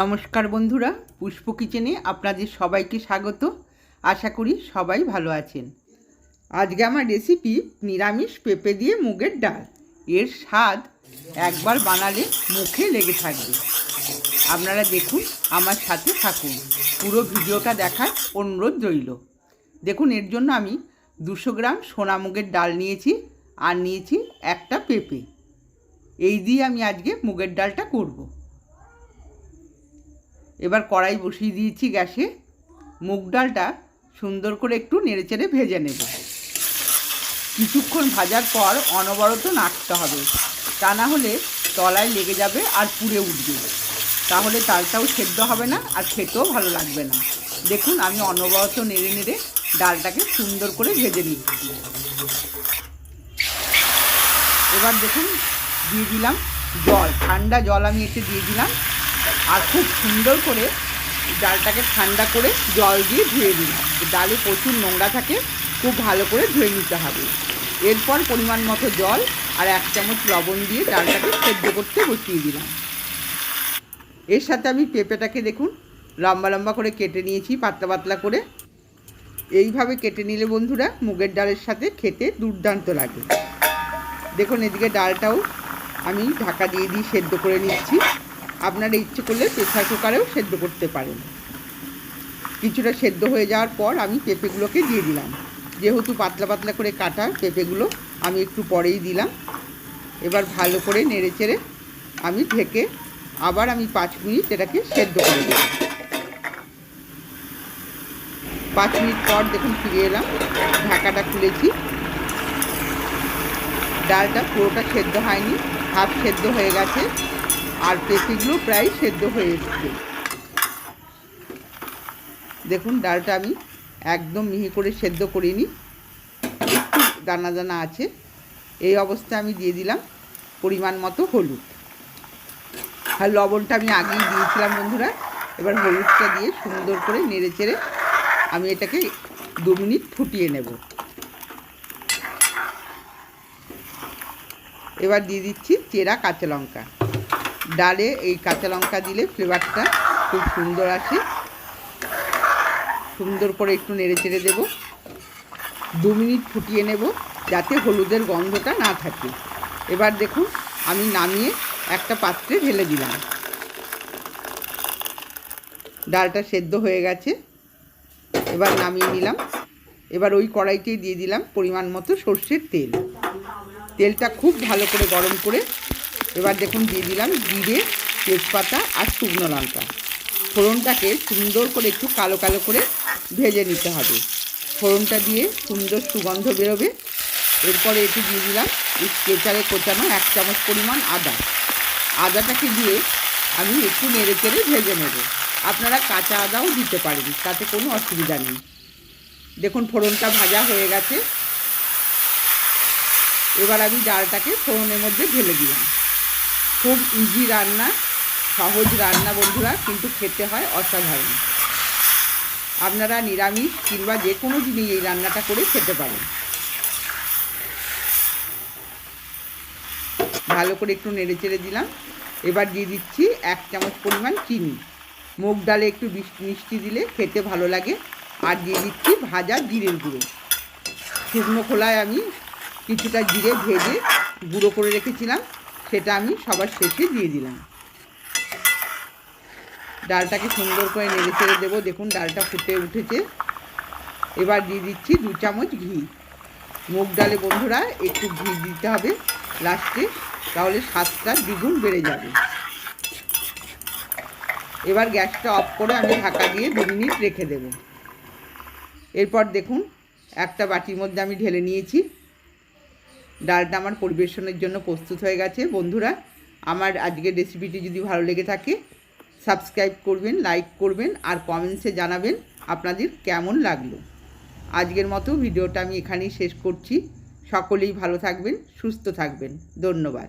নমস্কার বন্ধুরা, পুষ্প কিচেনে আপনাদের সবাইকে স্বাগত। আশা করি সবাই ভালো আছেন। আজকে আমার রেসিপি নিরামিষ পেঁপে দিয়ে মুগের ডাল। এর স্বাদ একবার বানালে মুখে লেগে থাকবে। আপনারা দেখুন, আমার সাথে থাকুন। পুরো ভিডিওটা দেখার অনুরোধ রইল। দেখুন, এর জন্য আমি দুশো গ্রাম সোনা মুগের ডাল নিয়েছি আর নিয়েছি একটা পেঁপে। এই দিয়ে আমি আজকে মুগের ডালটা করব। এবার কড়াই বসিয়ে দিয়েছি গ্যাসে। মুগ ডালটা সুন্দর করে একটু নেড়েচেড়ে ভেজে নেব। কিছুক্ষণ ভাজার পর অনবরত নাড়তে হবে। তা না হলে তলায় লেগে যাবে আর পুড়ে উঠবে। তাহলে ডালটাও সেদ্ধ হবে না আর খেতেও ভালো লাগবে না। দেখুন, আমি অনবরত নেড়ে নেড়ে ডালটাকে সুন্দর করে ভেজে নিচ্ছি। এবার দেখুন, দিয়ে দিলাম জল। ঠান্ডা জল আমি এতে দিয়ে দিলাম। আর খুব সুন্দর করে ডালটাকে ঠান্ডা করে জল দিয়ে ধুয়ে দিলাম। ডালে প্রচুর নোংরা থাকে, খুব ভালো করে ধুয়ে নিতে হবে। এরপর পরিমাণ মতো জল আর এক চামচ লবণ দিয়ে ডালটাকে সেদ্ধ করতে বসিয়ে দিলাম। এর সাথে আমি পেঁপেটাকে দেখুন, লম্বা লম্বা করে কেটে নিয়েছি, পাতলা পাতলা করে। এইভাবে কেটে নিলে বন্ধুরা মুগের ডালের সাথে খেতে দুর্দান্ত লাগে। দেখুন, এদিকে ডালটাও আমি ঢাকা দিয়ে দিয়ে সেদ্ধ করে নিচ্ছি। আপনারা ইচ্ছে করলে প্রেসার কুকারেও সেদ্ধ করতে পারেন। কিছুটা সেদ্ধ হয়ে যাওয়ার পর আমি পেঁপেগুলোকে দিয়ে দিলাম। যেহেতু পাতলা পাতলা করে কাটা, পেঁপেগুলো আমি একটু পরেই দিলাম। এবার ভালো করে নেড়ে চেড়ে আমি ঢেকে আবার আমি পাঁচ মিনিট এটাকে সেদ্ধ করে দেব। পাঁচ মিনিট পর দেখুন ফিরে এলাম, ঢাকাটা খুলেছি। ডালটা পুরোটা সেদ্ধ হয়নি, হাফ সেদ্ধ হয়ে গেছে। আর পেঁপেগুলো প্রায় সেদ্ধ হয়ে এসছে। দেখুন, ডালটা আমি একদম মিহি করে সেদ্ধ করিনি। একটু দানা দানা আছে। এই অবস্থায় আমি দিয়ে দিলাম পরিমাণ মতো হলুদ। আর লবণটা আমি আগেই দিয়েছিলাম বন্ধুরা। এবার হলুদটা দিয়ে সুন্দর করে নেড়ে চেড়ে আমি এটাকে দু মিনিট ফুটিয়ে নেব। এবার দিয়ে দিচ্ছি চেরা কাঁচা লঙ্কা। ডালে এই কাঁচা লঙ্কা দিলে ফ্লেভারটা খুব সুন্দর আসে। সুন্দর করে একটু নেড়ে চেড়ে দেবো। দু মিনিট ফুটিয়ে নেব যাতে হলুদের গন্ধটা না থাকে। এবার দেখুন, আমি নামিয়ে একটা পাত্রে ঢেলে দিলাম। ডালটা সেদ্ধ হয়ে গেছে। এবার নামিয়ে নিলাম। এবার ওই কড়াইতেই দিয়ে দিলাম পরিমাণ মতো সর্ষের তেল। তেলটা খুব ভালো করে গরম করে এবার দেখুন দিয়ে দিলাম জিরে, তেজপাতা আর শুকনো লঙ্কা। ফোড়নটাকে সুন্দর করে একটু কালো কালো করে ভেজে নিতে হবে। ফোড়নটা দিয়ে সুন্দর সুগন্ধ বেরোবে। এরপরে একটু দিয়ে দিলাম কেচারে কোচানো এক চামচ পরিমাণ আদা। আদাটাকে দিয়ে আমি একটু নেড়ে চেড়ে ভেজে নেব। আপনারা কাঁচা আদাও দিতে পারেন, তাতে কোনো অসুবিধা নেই। দেখুন ফোড়নটা ভাজা হয়ে গেছে। এবার আমি ডালটাকে ফোড়নের মধ্যে ঢেলে দিলাম। খুব ইজি রান্না, সহজ রান্না বন্ধুরা, কিন্তু খেতে হয় অসাধারণ। আপনারা নিরামিষ কিংবা যে কোনো জিনিস এই রান্নাটা করে খেতে পারেন। ভালো করে একটু নেড়ে চেড়ে দিলাম। এবার দিয়ে দিচ্ছি এক চামচ পরিমাণ চিনি। মুগ ডালে একটু মিষ্টি দিলে খেতে ভালো লাগে। আর দিয়ে দিচ্ছি ভাজা জিরের গুঁড়ো। শুকনো খোলায় আমি কিছুটা জিরে ভেজে গুঁড়ো করে রেখেছিলাম। সেটা আমি সবার শেষে দিয়ে দিলাম। ডালটাকে সুন্দর করে নেড়ে চেড়ে দেবো। দেখুন, ডালটা ফুটে উঠেছে। এবার দিয়ে দিচ্ছি দু চামচ ঘি। মুগ ডালে বন্ধুরা, একটু ঘি দিতে হবে লাস্টে, তাহলে স্বাদটা দ্বিগুণ বেড়ে যাবে। এবার গ্যাসটা অফ করে আমি ঢাকা দিয়ে দু মিনিট রেখে দেব। এরপর দেখুন, একটা বাটির মধ্যে আমি ঢেলে নিয়েছি। ডালটা আমার পরিবেশনের জন্য প্রস্তুত হয়ে গেছে। বন্ধুরা, আমার আজকের রেসিপিটি যদি ভালো লেগে থাকে সাবস্ক্রাইব করবেন লাইক করবেন আর কমেন্টসে জানাবেন আপনাদের কেমন লাগল। আজকের মতো ভিডিওটা আমি এখানেই শেষ করছি। সকলেই ভালো থাকবেন, সুস্থ থাকবেন। ধন্যবাদ।